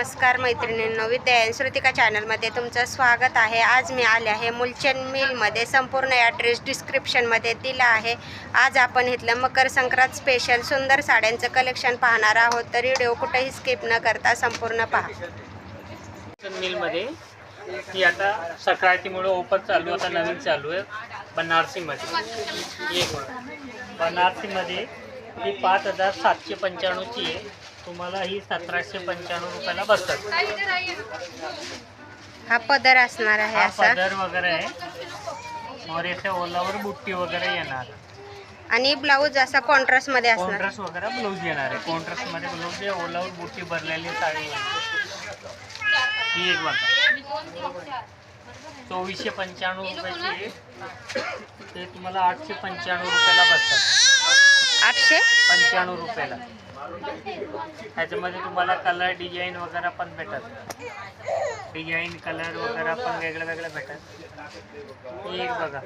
नमस्कार मैत्रिणींनो विद्यायन श्रुतिका चॅनलमध्ये तुमचं स्वागत आहे. आज मी आले आहे मुलचंद मिलमध्ये. संपूर्ण ॲड्रेस डिस्क्रिप्शनमध्ये दिला आहे. आज आपण इथलं मकर संक्रांत स्पेशल सुंदर साड्यांचं कलेक्शन पाहणार आहोत. तर व्हिडिओ कुठेही स्किप न करता संपूर्ण पहा. मिलमध्ये. ती आता सक्रातीमुळे ओपन चालू आता नवीन चालू आहे. बनारसीमध्ये. एक बनारसीमध्ये ही पाच हजार सातशे पंच्याण्णवची आहे. तुम्हाला ही सतराशे पंच्याण्णव रुपयाला बसतात. हा पदर असणार आहे हा असा. पदर वगैरे आहे. और याच्या ओलावर बुट्टी वगैरे येणार. आणि ब्लाऊज असा कॉन्ट्रास्टमध्ये असणार. कॉन्ट्रास्ट वगैरे ब्लाऊज येणार आहे. कॉन्ट्रास्टमध्ये ब्लाऊज आहे. ओलावर बुट्टी भरलेली साडी. ही एक बघा. चोवीसशे पंच्याण्णव रुपयाची आहे. ते तुम्हाला आठशे पंच्याण्णव रुपयाला बसतात. आठशे? पंच्याण्णव रुपयाला. त्याच्यामध्ये तुम्हाला कलर डिझाईन वगैरे पण भेटत डिझाईन कलर वगैरे पण वेगळं वेगळं भेटत एक बघा.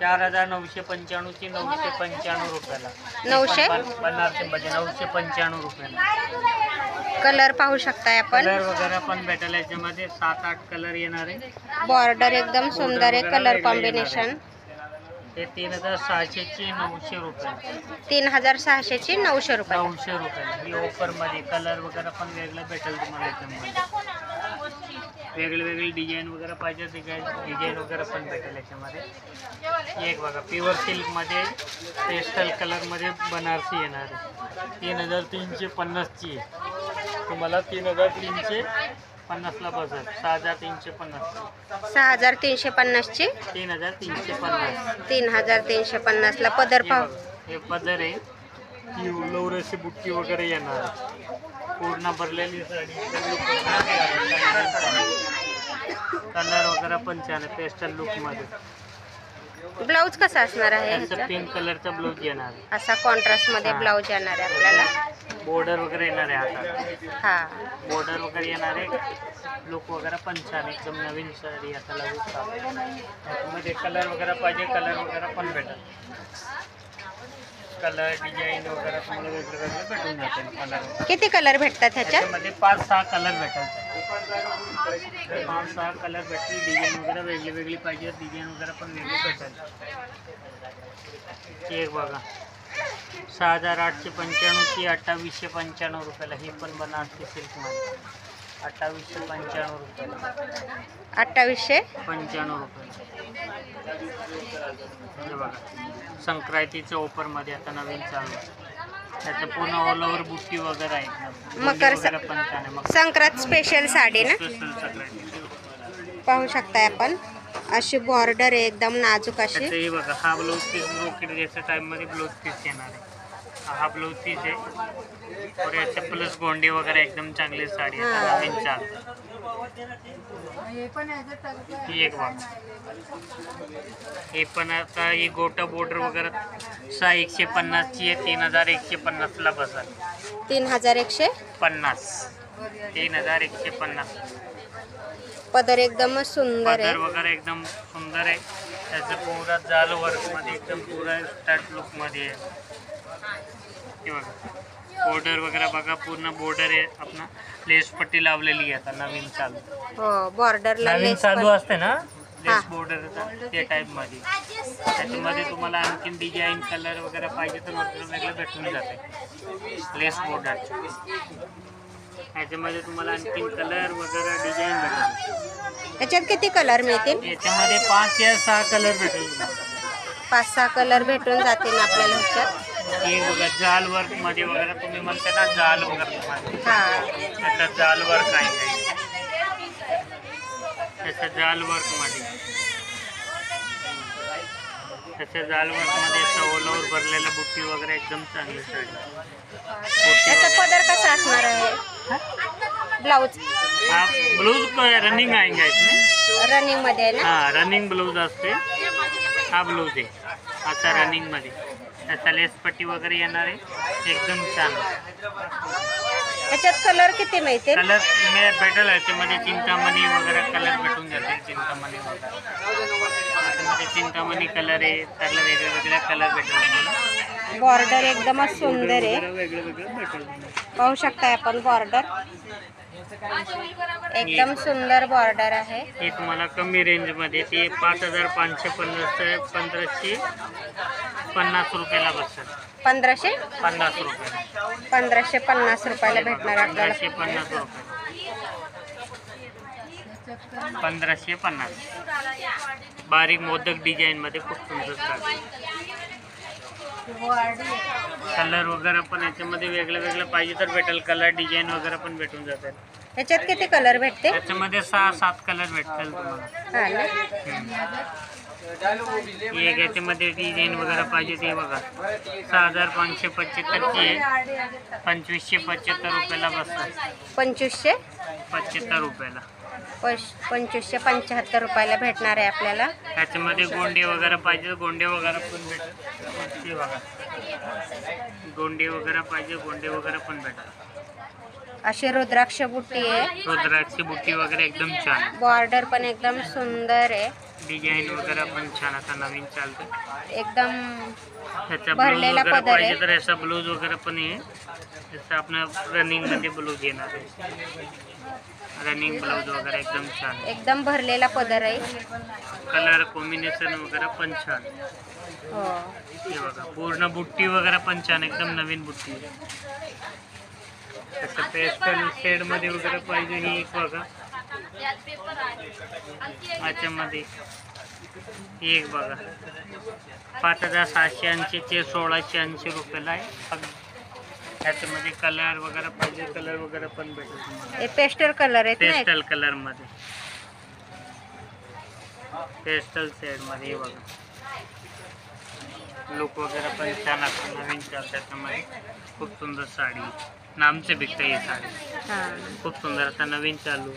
चार हजार नऊशे पंच्याण्णवची नऊशे पंच्याण्णव रुपयाला. नऊशे? बनारसीमध्ये नऊशे पंच्याण्णव रुपयाला. कलर पाहू शकताय आपण? कलर वगैरे पण भेटेल. याच्यामध्ये सात आठ कलर येणार आहे. बॉर्डर एकदम सुंदर आहे कलर कॉम्बिनेशन हे तीन हजार सहाशेची नऊशे रुपये. तीन हजार सहाशेची नऊशे रुपये. नऊशे रुपये. ही ऑफरमध्ये कलर वगैरे पण वेगळं भेटेल तुम्हाला याच्यामध्ये. वेगळी वेगळी डिझाईन वगैरे पाहिजे डिझाईन डिझाईन वगैरे पण भेटेल याच्यामध्ये. एक बघा प्युअर सिल्कमध्ये पेस्टल कलरमध्ये बनारसी येणार आहे. तीन हजार तीनशे पन्नासची आहे. तुम्हाला तीन हजार तीनशे पन्नासला बसेल सहा हजार तीनशे पन्नास. सहा हजार तीनशे पन्नासची? तीन हजार तीनशे पन्नास. तीन हजार तीनशे पन्नासला पदर हे पाहू. बघा, हे पदर आहे. ती लवरशी बुट्टी वगैरे येणार. पूर्ण भरलेली साडी कलर वगैरे पण छान आहे पेस्टल लुकमध्ये. ब्लाऊज कसा असणार आहे ह्याचा? पिंक कलरचा ब्लाऊज येणार. आहे असा कॉन्ट्रास्टमध्ये हा. ब्लाऊज येणार आहे आपल्याला. बॉर्डर वगैरे येणार आहे आता. हा. बॉर्डर वगैरे येणार आहे. लुक वगैरे पण छान. एकदम नवीन साडी आता लगेच त्याच्यामध्ये कलर वगैरे पाहिजे कलर वगैरे पण भेटेल. कलर डिझाईन वगैरे तुम्हाला वेगळे वेगळे भेटून जातील कलर किती कलर भेटतात ह्याच्यात त्याच्यामध्ये पाच सहा कलर भेटेल पाच सहा कलर भेटतील डिझाईन वगैरे वेगळी वेगळी पाहिजे डिझाईन वगैरे पण वेगळी भेटेल ही एक बघा. सहा हजार आठशे पंच्याण्णवची अठ्ठावीसशे पंच्याण्णव रुपयाला ही पण बनारसी सिल्कमध्ये. अठ्ठावीसशे पंच्याण्णव रुपयाला अठ्ठावीसशे? पंच्याण्णव रुपये. हे बघा संक्रांतीच्या ऑफरमध्ये आता नवीन चालू आहे. त्याचं पूर्ण ऑल ओव्हर बुट्टी वगैरे आहे. मकर संक्रांत स्पेशल साडी ना? पाहू शकताय आपण. अशी बॉर्डर आहे एकदम नाजूक अशी. हे बघा हा ब्लाऊज पीस याच्या टाईममध्ये ब्लाऊज पीस येणार आहे. हा ब्लाऊज पीस आहे. और प्लस गोंडी वगैरे एकदम चांगली साडी आहे. हा. चाल. ही एक बघा हे पण आता ही गोटा बॉर्डर वगैरे सहा एकशे पन्नासची आहे. तीन हजार एकशे पन्नासला बसाल तीन हजार एकशे? पन्नास. तीन हजार एकशे पन्नास. पदर एकदमच सुंदर पदर आहे. वगैरे एकदम सुंदर आहे. त्याचं पुरा जाल वर्कमध्ये एकदम पुरा स्टार्ट लुकमध्ये आहे. हे बघा. बॉर्डर वगैरे बघा पूर्ण बॉर्डर आहे आपला लेस पट्टी लावलेली आहे आता नवीन चालू. हो बॉर्डरला नवीन लेस चालू पण- असते ना? हा. लेस बॉर्डर त्या टाईपमध्ये त्याच्यामध्ये तुम्हाला आणखीन डिझाईन कलर वगैरे पाहिजे तर वेगळं वेगळं भेटून जाते. लेस बॉर्डर ह्याच्यामध्ये तुम्हाला आणखीन कलर वगैरे डिझाईन भेटेल ह्याच्यात किती कलर मिळतील? याच्यामध्ये पाच या सहा कलर भेटेल तुम्हाला पाच सहा कलर भेटून जातील आपल्याला ह्याच्यात. हे बघा जाल वर्कमध्ये वगैरे तुम्ही म्हणता ना जाल वगैरे मध्ये. त्याचं जाल वर्क आहे काही त्याचं जाल वर्कमध्ये. त्याच्या जाल वर्कमध्ये असं all over भरलेलं बुट्टी वगैरे एकदम चांगली साडी. त्याचा पदर कसा असणार आहे? ब्लाऊज. हा ब्लाऊज रनिंग आएंगे इसमें रनिंगमध्ये आहे ना? हा रनिंग ब्लाऊज असते. हा ब्लाऊज आहे. असा रनिंगमध्ये. त्याचा लेस पट्टी वगैरे येणार आहे. एकदम छान. त्याच्यात कलर किती मिळतील कलर मे भेटेल याच्यामध्ये चिंतामणी वगैरे कलर भेटून जातील. चिंतामणी वगैरे. त्याच्यामध्ये चिंतामणी कलर आहे. त्याला वेगळे वेगळे कलर भेटेल तुम्हाला बॉर्डर एकदमच सुंदर आहे. वगैरे वेगळं वेगळं भेटेल तुम्हाला. पाहू शकताय आपण बॉर्डर एकदम सुंदर बॉर्डर आहे. हे तुम्हाला कमी रेंजमध्ये ते पाच हजार पाचशे पन्नास ते पंधराशे पन्नास रुपयाला बसतात पंधराशे? पन्नास रुपयाला. पंधराशे पन्नास रुपयाला भेटणार आपल्याला. पंधराशे पन्नास रुपये. पंधराशे पन्नास. बारीक मोदक डिझाईन मध्ये खूप सुंदर कलर वगैरे पण याच्यामध्ये वेगळं वेगळं पाहिजे तर भेटेल. कलर डिझाईन वगैरे पण भेटून जातात ह्याच्यात किती कलर भेटते? त्याच्यामध्ये सहा सात कलर भेटतील तुम्हाला. हा ना? हम्म. एक याच्यामध्ये डिझाईन वगैरे पाहिजे ते बघा. सहा हजार पाचशे पच्याहत्तरची आहे. पंचवीसशे पच्याहत्तर रुपयाला बसतात पंचवीसशे? पच्याहत्तर रुपयाला. पंचवीसशे पंच्याहत्तर रुपयाला भेटणार आहे आपल्याला. त्याच्यामध्ये गोंडे वगैरे पाहिजे गोंडे वगैरे पण भेटतात ते बघा. गोंडे वगैरे पाहिजे गोंडे वगैरे पण भेटतात अशी रुद्राक्ष बुट्टी आहे. रुद्राक्षी बुट्टी वगैरे एकदम छान बॉर्डर पण एकदम सुंदर आहे. डिझाईन वगैरे पण छान आता नवीन चालतं एकदम त्याचा भरलेला वगैरे पदर आहे. पाहिजे तर याचा ब्लाऊज वगैरे पण आहे. जसं आपण रनिंगमध्ये ब्लाऊज येणार आहे. रनिंग ब्लाऊज वगैरे एकदम छान एकदम भरलेला पदर आहे. कलर कॉम्बिनेशन वगैरे पण छान हो. हे बघा पूर्ण बुट्टी वगैरे पण छान एकदम नवीन बुट्टी आहे. पेस्टल शेडमध्ये वगैरे पाहिजे ही एक बघा. याच्यामध्ये एक बघा. पाच हजार सहाशे ऐंशी ते सोळाशे ऐंशी रुपयाला आहे. त्याच्यामध्ये कलर वगैरे पाहिजे कलर वगैरे पण भेटेल हे पेस्टर कलर आहेत ना पेस्टल कलरमध्ये. पेस्टल शेडमध्ये हे बघा. लुक वगैरे पण छान असतं नवीन चाल त्याच्यामध्ये. खूप सुंदर साडी. नामचे बिकते ही साडी. खूप सुंदर आता नवीन चालू.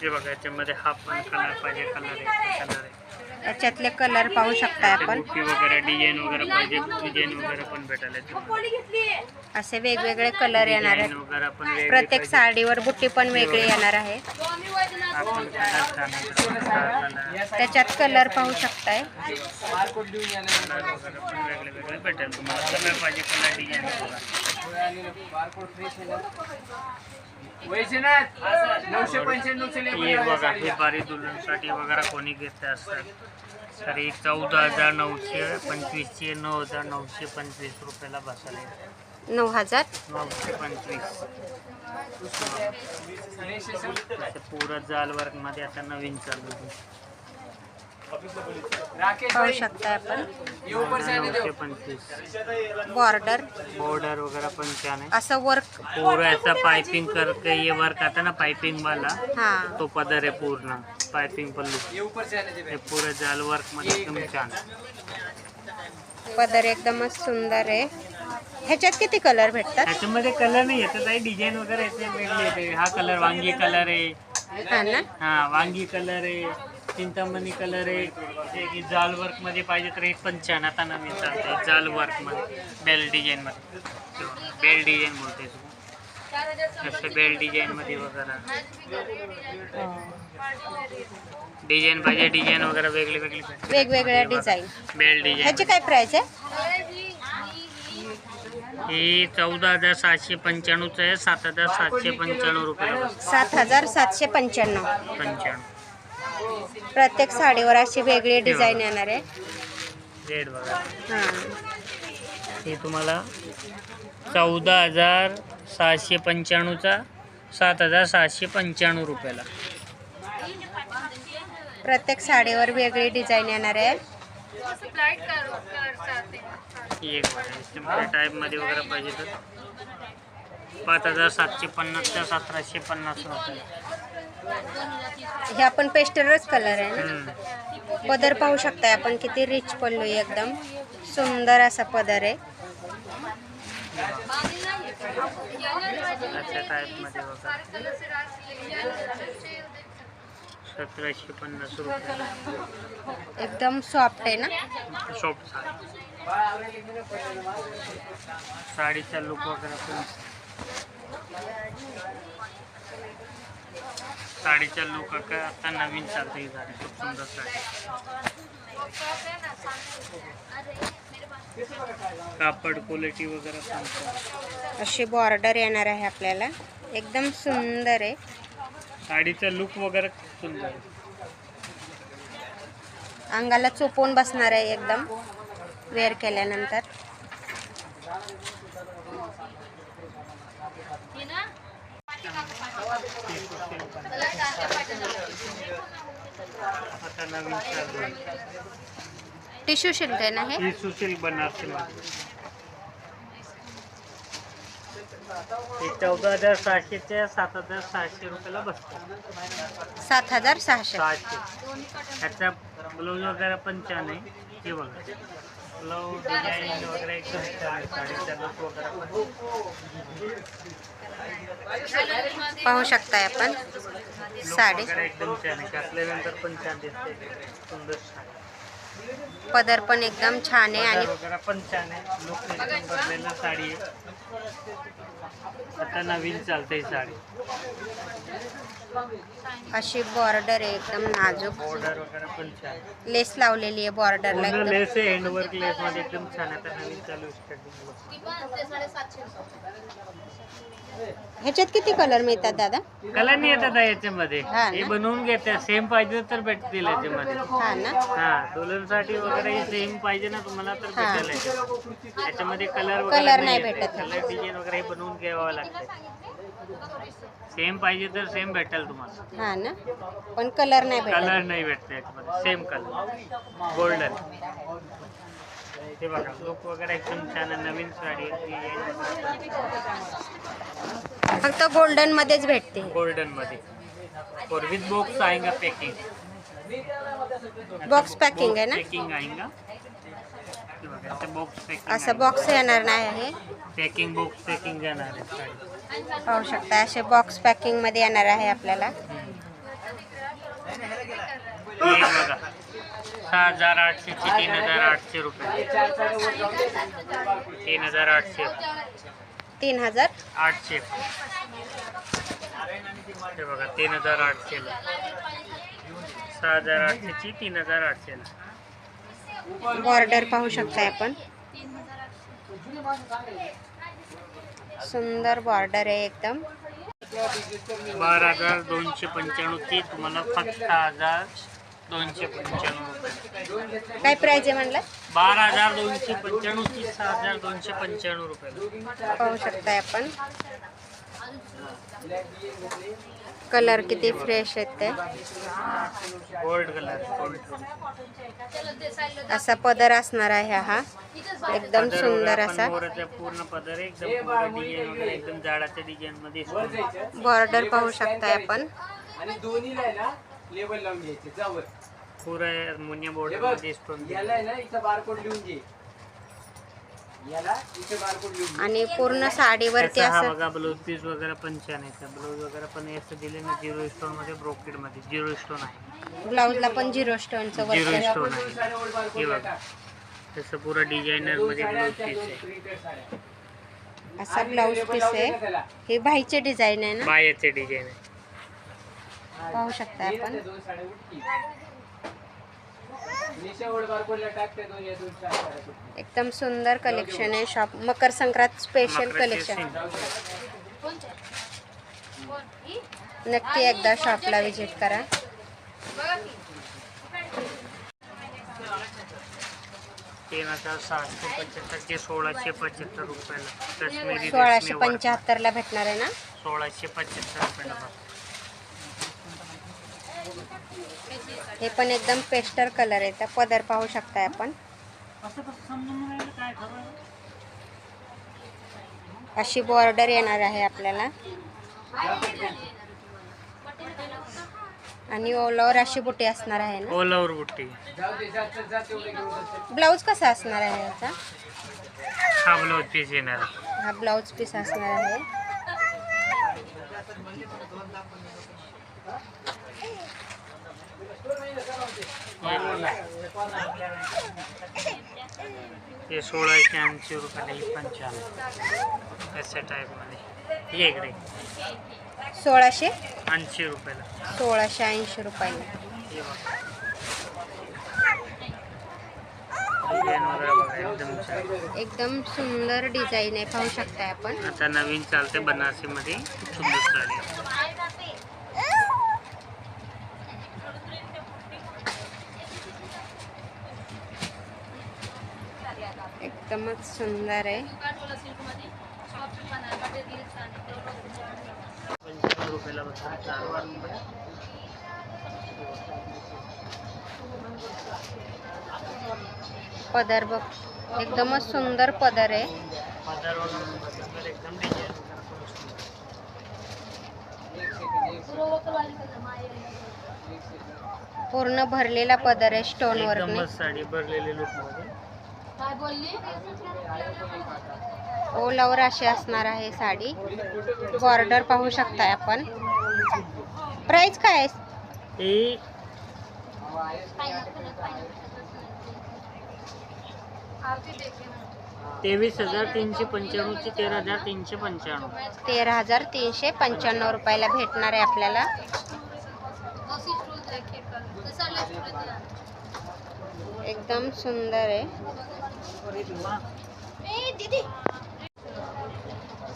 हे बघा याच्यामध्ये हा पण कलर पाहिजे कलर आहे कलर आहे. याच्यातले कलर पाहू शकताय आपण. वगैरे डिझाईन वगैरे पाहिजे डिझाइन वगैरे पण भेटायला. असे वेगवेगळे कलर येणार डिझाईन आहेत वगैरे पण वेगळी प्रत्येक पाहिजे. साडीवर बुट्टी पण वेगळी येणार आहे. आपण कलर त्याच्यात कलर पाहू शकताय. कलर वगैरे पण वेगळे वेगळे भेटेल. तुम्हाला कलर पाहिजे कलर डिझाईन हे बघा हे बारी दुल्हनसाठी वगैरे कोणी घेत असतात. तर ही चौदा हजार नऊशे पंचवीसशे नऊ हजार नऊशे पंचवीस रुपयाला बसायला येते. नऊ हजार? नऊशे पंचवीस. असं पुरं जाल वर्कमध्ये आता नवीन चालू आहे. पाहू शकताय आपण. बॉर्डर बॉर्डर वगैरे पण छान आहे. असं वर्क पूरा ऐसा पाइपिंग करके ये वर्क आता ना पाइपिंग वाला. हा. तो पदर आहे पूर्ण. पाइपिंग पल्लू हे पुरं जाल वर्कमध्ये एकदम छान. पदर एकदमच सुंदर आहे. ह्याच्यात किती कलर भेटतात? त्याच्यामध्ये कलर नाही येत काही डिझाईन वगैरे येते वेगळी येते. हा कलर वांगी कलर आहे. हा ना? हा वांगी कलर आहे. चिंतामणी कलर आहे. एक जाल वर्कमध्ये पाहिजे तर एक पण छान आता नवीन चालतंय. जाल वर्कमध्ये बेल डिझाईन मध्ये. बेल डिझाईन बोलते तू. जसं बेल डिझाईन मध्ये वगैरे. डिझाईन पाहिजे डिझाईन वगैरे वेगळी वेगळी. वेगवेगळ्या डिझाईन बेल डिझाईन ह्याची काय प्राइस आहे? ही चौदा हजार सातशे पंच्याण्णवचं आहे. सात हजार सातशे पंच्याण्णव रुपये. सात हजार सातशे पंच्याण्णव. पंच्याण्णव. प्रत्येक साडीवर अशी वेगळी डिझाईन येणार आहे. बघा. हा. ही तुम्हाला चौदा हजार सहाशे पंच्याण्णवचा सात हजार सहाशे पंच्याण्णव रुपयाला. प्रत्येक साडीवर वेगळी डिझाईन येणार आहे. ही एक सिंपल टाईपमध्ये वगैरे पाहिजे तर. पाच हजार सातशे पन्नासच्या सतराशे पन्नास रुपये. हे आपण पेस्टरच कलर आहे ना. पदर पाहू शकताय आपण किती रिच पडलो एकदम. सुंदर असा पदर आहे. सतराशे पन्नास रुपये. एकदम सॉफ्ट आहे ना? शॉप साडीचा लुक वगैरे पण साडीचा लुक आता नवीन चालते ही साडी खूप सुंदर साडी. कापड क्वालिटी वगैरे. अशी बॉर्डर येणार आहे आपल्याला. एकदम सुंदर आहे. साडीचा लुक वगैरे खूप सुंदर आहे. अंगाला चोपून बसणार आहे एकदम. वेअर केल्यानंतर. आता नवीन चालू आहे टिश्यू सिल्क आहे ना हे ही सुशील बनारसी हे चौदा हजार सहाशे ते सात हजार सहाशे रुपयाला बसतं सात हजार सहाशे. सहाशे. ह्याचा ब्लाऊज वगैरे पण छान आहे. हे बघा. ब्लाऊज डिझाईन वगैरे एकदम छान आहे साडीचा लुक वगैरे पाहू शकताय आपण. साडी. एकदम छान आहे. घातल्यानंतर पण छान दिसते. सुंदर साडी पदर पण एकदम छान आहे आणि वगैरे पण छान आहे. लुक एकदम बदलेलं साडी आहे. आता नवीन चालते ही साडी. अशी बॉर्डर आहे एकदम नाजूक बॉर्डर वगैरे पण छान आहे. लेस लावलेली आहे बॉर्डरला पूर्ण एकदम लेस आहे हँडवर्क लेस मध्ये एकदम छान आहे आता नवीन चालू स्टार्टिंग ह्याच्यात किती कलर मिळतात दादा कलर नाही येतात याच्यामध्ये हा ना? हे बनवून घेते सेम पाहिजे तर भेटतील याच्यामध्ये हा ना हा दुल्हनसाठी वगैरे सेम पाहिजे ना तुम्हाला तर हा. भेटेल याच्यात. याच्यामध्ये कलर Color नाही भेटत. कलर डिझाईन वगैरे हे बनवून घ्यावं लागते सेम पाहिजे तर सेम भेटेल तुम्हाला. हा ना? पण कलर नाही कलर भेटत नाही भेटते याच्यामध्ये. सेम कलर गोल्डन हे बघा लुक वगैरे एकदम छान आहे. नवीन साडी फक्त गोल्डन मध्येच भेटते. गोल्डन मध्ये. और विथ बॉक्स आएगा पैकिंग बॉक्स पॅकिंग आहे ना? पैकिंग आएगा. हे बघा, बॉक्स पॅकिंग असं बॉक्स येणार नाही आहे. पॅकिंग बॉक्स पॅकिंग येणार आहे साडी. पाहू शकता असे बॉक्स पॅकिंगमध्ये येणार आहे आपल्याला. सहा हजार आठशेची तीन हजार आठशे रुपये. तीन हजार आठशे. तीन हजार? आठशे. हे बघा तीन हजार आठशेला सहा हजार आठशेची तीन हजार आठशेला बॉर्डर पाहू शकताय आपण. सुंदर बॉर्डर आहे एकदम. बारा हजार दोनशे पंच्याण्णवची तुम्हाला फक्त हजार दोनशे पंच्याण्णव काय प्राइस आहे म्हणलं? बारा हजार दोनशे पंच्याण्णवची सहा हजार दोनशे पंच्याण्णव रुपये पाहू शकताय आपण. कलर किती फ्रेश आहेत ते? गोल्ड कलर गोल्ड असा पदर असणार आहे हा. एकदम सुंदर असा. पूर्ण पदर एकदम पूर्ण डिझाईन झाडाच्या मध्ये. बॉर्डर पाहू शकताय आपण. आणि दोन्हीला आहे ना लेबल लावून घ्यायचे जावर. पुरा मुन्या हे बोर्ड बघमध्ये याला ना इथं बारकोड लिहून घे याला इथं बारकोड लिहून घे आणि पूर्ण साडीवरती हा असं बघा ब्लाऊज पीस वगैरे पण छान आहे. ब्लाऊज वगैरे पण असं दिले ना झिरो स्टोनमध्ये ब्रोकेडमध्ये. झिरो स्टोन आहे. ब्लाऊजला पण झिरो स्टोनचं झिरो वर्क स्टोन आहे. साड्या ओल्ड हे बघा. त्याचं पुरं डिझायनरमध्ये ब्लाऊज पीस आहे. असा ब्लाऊज पीस आहे. हे बाईचे डिझाईन आहे ना? बायाचे डिझाईन आहे. पाहू शकताय आपण. एकदम सुंदर कलेक्शन आहे shop Makar Sankrant special collection. नक्की एकदा शॉपला विजिट करा. सोळाशे पंच्याहत्तर रुपयाला. सोळाशे. पंच्याहत्तरला भेटणार आहे ना? सोळाशे पंच्याहत्तर रुपयाला. हे पण एकदम पेस्टर कलर आहे. तर पदर पाहू शकताय आपण? अशी बॉर्डर येणार आहे आपल्याला. आणि ओलावर अशी बुटी असणार आहे ना. घेऊन जाते ब्लाऊज कसा असणार आहे याचा? हा ब्लाऊज पीस येणार. हा ब्लाऊज पीस असणार आहे. हे सोळाशे ऐंशी रुपयाला ही आहे. अशा टाईपमध्ये ये इकडे. सोळाशे? ऐंशी रुपयाला. सोळाशे ऐंशी रुपयाला. हे बघा. डिझाईन वगैरे बघा एकदम छान. एकदम सुंदर डिझाईन आहे पाहू शकताय आपण. आता नवीन चालते बनारसीमध्ये. सुंदर साडी आहे. एकदमच सुंदर आहे. पदर बघ एकदमच सुंदर पदर आहे. पूर्ण भरलेला पदर आहे स्टोन वर साडी भरलेली लुकमध्ये. ओलावर अशी असणार आहे साडी. बॉर्डर पाहू शकताय आपण. प्राइस काय आहे? ही तेवीस हजार तीनशे पंच्याण्णव ते तेरा हजार तीनशे पंच्याण्णव. तेरा हजार तीनशे पंच्याण्णव रुपयाला भेटणार आहे आपल्याला. एकदम सुंदर आहे.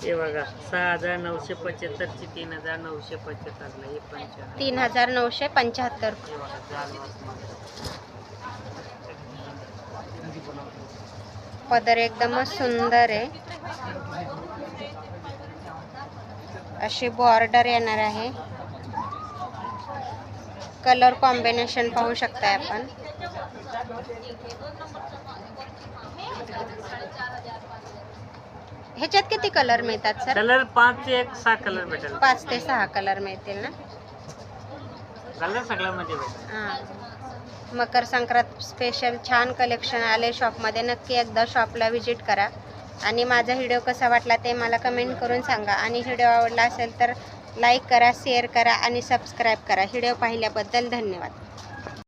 हे बघा सहा हजार नऊशे पंच्याहत्तरची तीन हजार नऊशे पंच्याहत्तरला हे तीन हजार नऊशे पंच्याहत्तर. हे बघा. पदर एकदमच सुंदर आहे. अशी बॉर्डर येणार आहे. कलर कॉम्बिनेशन पाहू शकताय आपण. ह्याच्यात किती कलर मिळतात सर कलर पाच ते एक सहा कलर भेटेल. पाच ते सहा कलर मिळतील ना? कलर सगळ्यामध्ये भेटेल. हां. मकर संक्रांत स्पेशल छान कलेक्शन आले शॉपमध्ये नक्की एकदा शॉपला व्हिजिट करा. आणि माझा व्हिडिओ कसा वाटला ते मला कमेंट करून सांगा. आणि व्हिडिओ आवडला असेल तर लाईक करा शेअर करा आणि सबस्क्राईब करा. व्हिडिओ पाहिल्याबद्दल धन्यवाद.